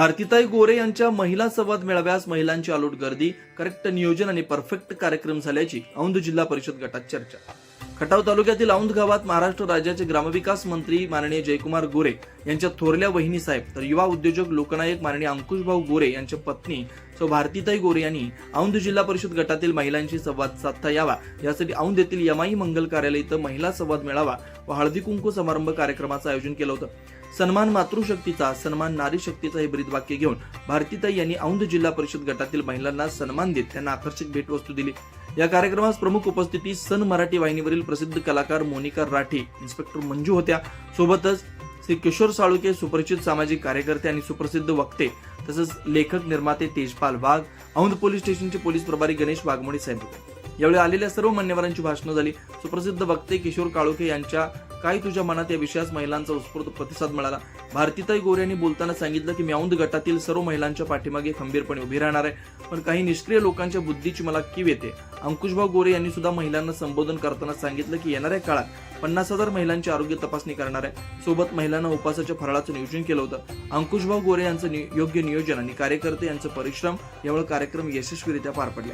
भारतीताई गोरे यांच्या महिला संवाद मेळाव्यास महिलांची आलोट गर्दी करेक्ट नियोजन आणि परफेक्ट कार्यक्रम झाल्याची औंध जिल्हा परिषद गटात चर्चा. खटाव तालुक्यातील औंध गावात महाराष्ट्र राज्याचे ग्रामविकास मंत्री माननीय जयकुमार गोरे यांच्या थोरल्या वहिनी साहेब तर युवा उद्योजक लोकनायक माननीय अंकुशभाऊ गोरे यांच्या पत्नी सौ भारतीताई गोरे यांनी औंध जिल्हा परिषद गटातील महिलांशी संवाद साधता यावा. यासाठी औंध येथील यमाई मंगल कार्यालय इथं महिला संवाद मेळावा व हळदी कुंकू समारंभ कार्यक्रमाचं आयोजन केलं होतं. सन्मान मातृशक्तीचा सन्मान नारी शक्तीचा हे ब्रीद वाक्य घेऊन भारतीताई यांनी औंध जिल्हा परिषद गटातील महिलांना सन्मान देत त्यांना आकर्षक भेटवस्तू दिली. या कार्यक्रमास प्रमुख उपस्थिती सन मराठी वाहिनीवरील प्रसिद्ध कलाकार मोनिका राठी इन्स्पेक्टर मंजू होत्या. सोबतच श्री किशोर साळुके सुपरिचित सामाजिक कार्यकर्ते आणि सुप्रसिद्ध वक्ते तसंच लेखक निर्माते तेजपाल वाघ औंध पोलीस स्टेशनचे पोलीस प्रभारी गणेश वाघमोडी साहेब होते. यावेळी आलेल्या सर्व मान्यवरांची भाषणं झाली. सुप्रसिद्ध वक्ते किशोर काळुके यांच्या काय तुझ्या मनात या विषयास महिलांचा उत्स्फूर्त प्रतिसाद मिळाला? भारतीताई गोरे यांनी बोलताना सांगितलं की मी औंध गटातील सर्व महिलांच्या पाठीमागे खंबीरपणे उभी राहणार आहे. पण काही निष्क्रिय लोकांच्या बुद्धीची मला कीव येते. अंकुशभाऊ गोरे यांनी सुद्धा महिलांना संबोधन करताना सांगितलं की येणाऱ्या काळात पन्नास हजार महिलांची आरोग्य तपासणी करणार आहे. सोबत महिलांना उपासाच्या फराळाचं नियोजन केलं होतं. अंकुशभाऊ गोरे यांचं योग्य नियोजन आणि कार्यकर्ते यांचं परिश्रम यामुळे कार्यक्रम यशस्वीरित्या पार पडला.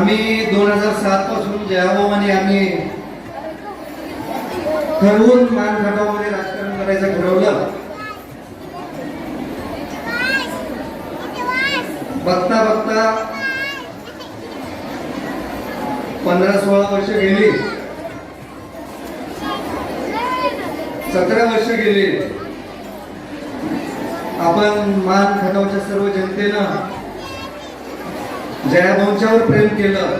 आम्ही दोन हजार सात पासून जयाभाऊ आम्ही ठरवून मानखटावमध्ये राजकारण करायचं ठरवलं. बघता बघता पंधरा सोळा वर्ष गेली. सतरा वर्ष गेली. आपण मान खटावच्या सर्व जनतेनं जयाभाऊंच्यावर प्रेम केलं.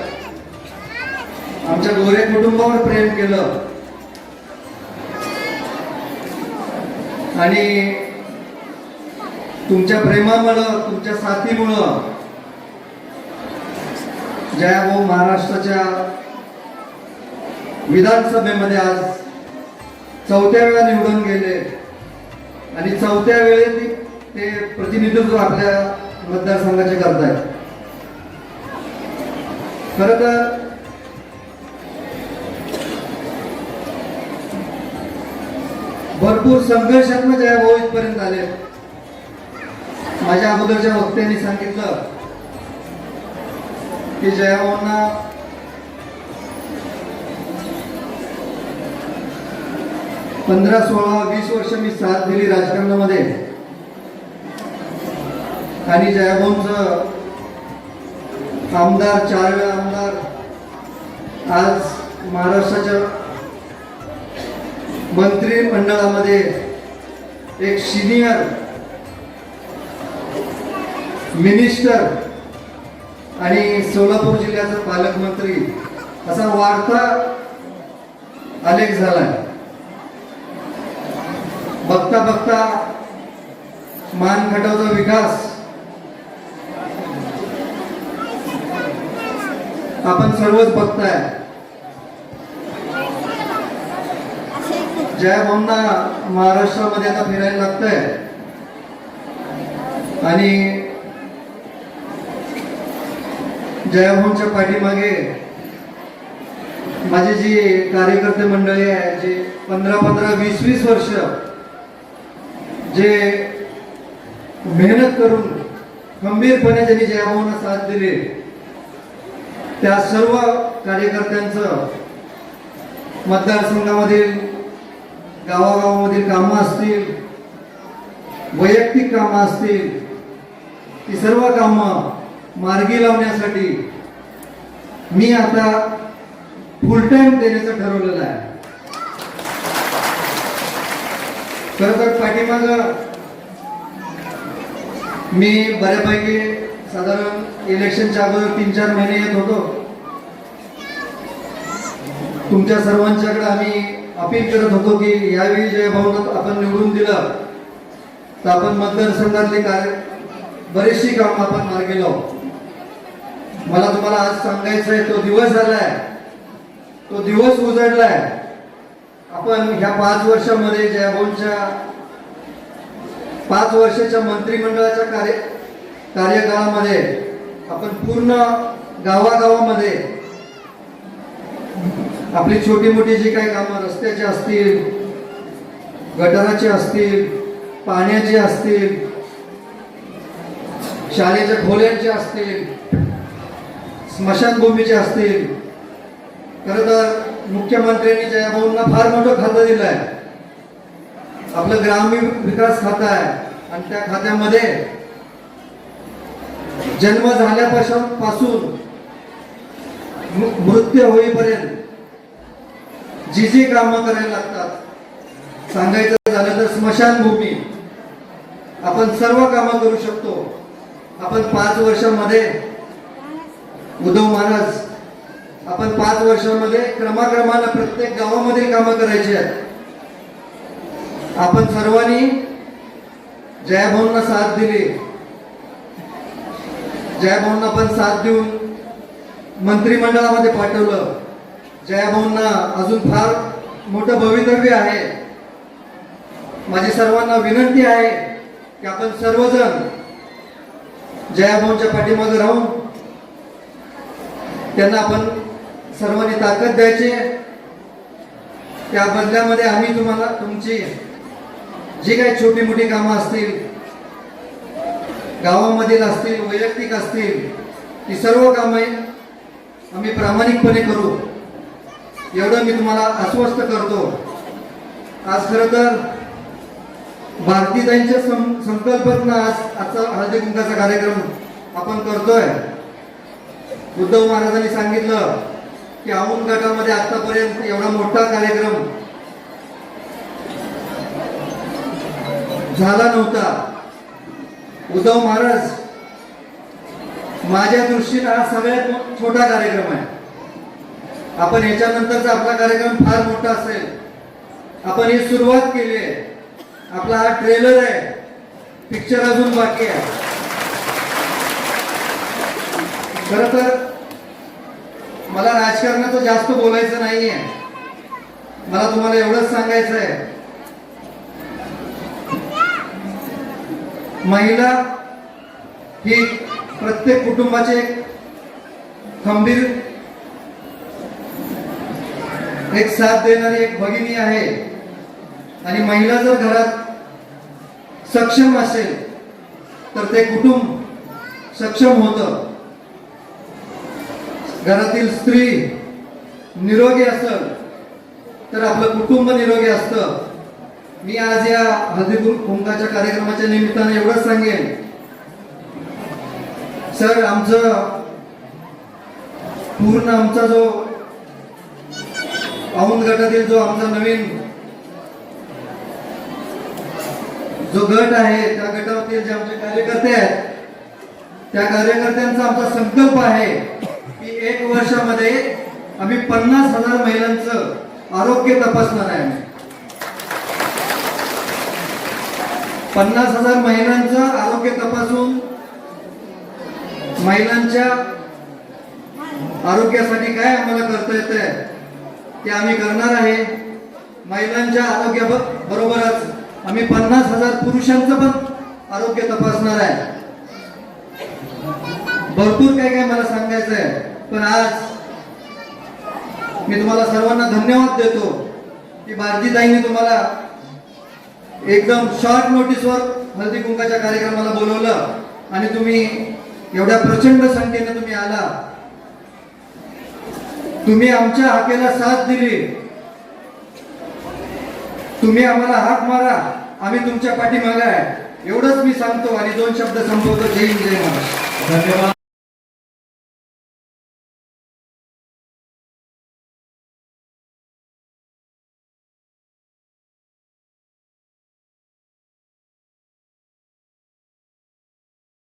आमच्या गोरे कुटुंबावर प्रेम केलं. आणि तुमच्या प्रेमामुळं तुमच्या साथीमुळं जयाभाऊ महाराष्ट्राच्या विधानसभेमध्ये आज चौथ्या वेळा निवडून गेले. आणि चौथ्या वेळी ते प्रतिनिधित्व आपल्या मतदारसंघाचे करतायत. खर तर भरपूर संघर्षात्मक या भाऊ इथपर्यंत आले. माझ्या अगोदरच्या वक्त्यांनी सांगितलं की जयाभाऊंना पंधरा सोळा वीस वर्ष मी साथ दिली राजकारणामध्ये. आणि जयाभाऊंचं आमदार चार वेळा आमदार. आज महाराष्ट्राच्या मंत्रिमंडळामध्ये एक सिनियर मिनिस्टर आणि सोलापूर जिल्ह्याचा पालकमंत्री असा वार्ता आलेख झालाय. बघता बघता मानखटावचा विकास आपण सर्वच बघताय. जय भाऊंना महाराष्ट्रामध्ये आता फिरायला लागतंय. आणि जयाभाऊंच्या पाठीमागे माझी जी कार्यकर्ते मंडळी आहे जे पंधरा पंधरा वीस वीस वर्ष जे मेहनत करून खंबीरपणे त्यांनी जयाभाऊंना साथ दिली. त्या सर्व कार्यकर्त्यांचं मतदारसंघामधील गावागावामधील कामं असतील वैयक्तिक कामं असतील ती सर्व कामं मार्गी लावण्यासाठी मी आता फुल टाइम देण्याचं ठरवलेलं आहे. खरं तर पाठीमाग मी बऱ्यापैकी साधारण इलेक्शनच्या अगोदर तीन चार महिने येत होतो. तुमच्या सर्वांच्याकडे आम्ही अपील करत होतो की यावेळी जय आपण निवडून दिलं तर आपण मतदारसंघातले कार्य बरेचशी काम आपण मार्गी लावू. मला तुम्हाला आज सांगायचं आहे तो दिवस आलाय. तो दिवस उजडलाय. आपण ह्या पाच वर्षामध्ये जयभाऊंच्या पाच वर्षाच्या मंत्रिमंडळाच्या कार्य कार्यकाळामध्ये आपण पूर्ण गावागावामध्ये आपली छोटी मोठी जी काही कामं रस्त्याची असतील गटाराची असतील पाण्याची असतील शाळेच्या खोल्यांचे असतील स्मशानभूमीचे असतील. खरं तर मुख्यमंत्र्यांनी जयाभाऊंना फार मोठं खातं दिलं आहे आपलं ग्रामीण विकास खातं आहे आणि त्या खात्यामध्ये जन्म झाल्यापासून पासून मृत्यू होईपर्यंत जी जी कामं करायला लागतात. सांगायचं झालं तर स्मशानभूमी. आपण सर्व कामं करू शकतो. आपण पाच वर्षामध्ये उद्धव महाराज आपण पाच वर्षामध्ये क्रमाक्रमानं प्रत्येक गावामध्ये कामं करायची आहेत. आपण सर्वांनी जयाभाऊंना साथ दिली. जयाभाऊंना पण साथ देऊन मंत्रिमंडळामध्ये पाठवलं. जयाभाऊंना अजून फार मोठं भवितव्य आहे. माझी सर्वांना विनंती आहे की आपण सर्वजण जयाभाऊंच्या पाठीमागे राहून त्यांना आपण सर्वांनी ताकद द्यायची. त्या बदल्यामध्ये आम्ही तुम्हाला तुमची जी काही छोटी मोठी कामं असतील गावामधील असतील वैयक्तिक असतील ती सर्व कामे आम्ही प्रामाणिकपणे करू. एवढं मी तुम्हाला आश्वस्त करतो. आज खरं तर भारतीयांच्या सं संकल्पना आज आजचा हळदी कुंकाचा कार्यक्रम आपण करतोय. उद्धव महाराजांनी सांगितलं की औंध गटामध्ये आतापर्यंत एवढा मोठा कार्यक्रम झाला नव्हता. उद्धव महाराज माझ्या दृष्टीने हा सगळ्यात छोटा कार्यक्रम आहे. आपण याच्यानंतरचा आपला कार्यक्रम फार मोठा असेल. आपण ही सुरुवात केली आहे. आपला हा ट्रेलर आहे. पिक्चर अजून बाकी आहे. खर तर मला राजकारणाचं जास्त बोलायचं नाहीये. मला तुम्हाला एवढंच सांगायचं आहे महिला ही प्रत्येक कुटुंबाचे एक खंबीर एक साथ देणारी एक भगिनी आहे. आणि महिला जर घरात सक्षम असेल तर ते कुटुंब सक्षम होतं. घरातील स्त्री निरोगी असेल तर आपलं कुटुंब निरोगी असतं. मी आज या हळदी कुंभाच्या कार्यक्रमाच्या निमित्ताने एवढंच सांगेन. सर आमचं पूर्ण आमचा जो औंध गटातील जो आमचा नवीन जो गट आहे त्या गटातील जे आमचे कार्यकर्ते आहेत त्या कार्यकर्त्यांचा आमचा संकल्प आहे की एक वर्षामध्ये आम्ही पन्नास हजार महिलांचं आरोग्य तपासणार आहे पन्नास हजार महिलांचं आरोग्य तपासून महिलांच्या आरोग्यासाठी काय आम्हाला करता येत ते आम्ही करणार आहे. महिलांच्या आरोग्या बरोबरच आम्ही पन्नास हजार पुरुषांचं पण आरोग्य तपासणार आहे. भरपूर काय काय मला सांगायचं आहे पण आज मी तुम्हाला सर्वांना धन्यवाद देतो की भारतीताईंनी तुम्हाला एकदम शॉर्ट नोटीसवर हळदी कुंकाच्या कार्यक्रमाला बोलवलं. आणि तुम्ही एवढ्या प्रचंड संख्येने तुम्ही आला. तुम्ही आमच्या हाकेला साथ दिली. तुम्ही आम्हाला हाक मारा. आम्ही तुमच्या पाठीमागा आहे. एवढंच मी सांगतो आणि दोन शब्द संपवतो. जय जय महाराज धन्यवाद.